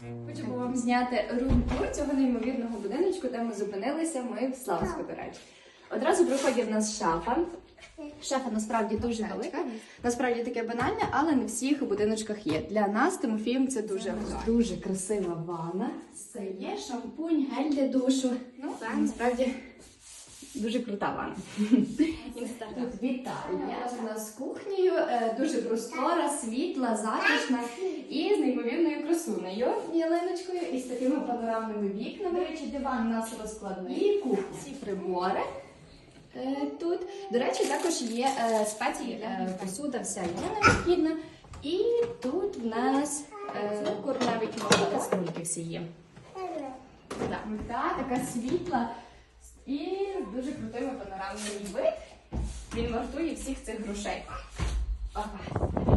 Хочу вам зняти рум-тур цього неймовірного будиночку, де ми зупинилися. Ми в Славську, до речі. Одразу приходить в нас шафа. Шафа насправді дуже велика. Насправді таке банальне, але не в всіх будиночках є. Для нас, Тимофієм, це дуже дуже красива ванна. Це є шампунь, гель для душу. Ну, насправді дуже крута ванна. Вітальня у нас з кухнею, е, дуже простора, світла, затишна і з неймовірною красунею ялиночкою і з такими панорамними вікнами. До речі, диван у нас розкладний, кухня. Всі прибори. е, Тут, до речі, також є е, спеції, посуда, вся є необхідна. І тут в нас е, курневі кімната, столики всі є. Так, така світла і дуже крутими панорамними вид. Він вартує всіх цих грошей. Опа.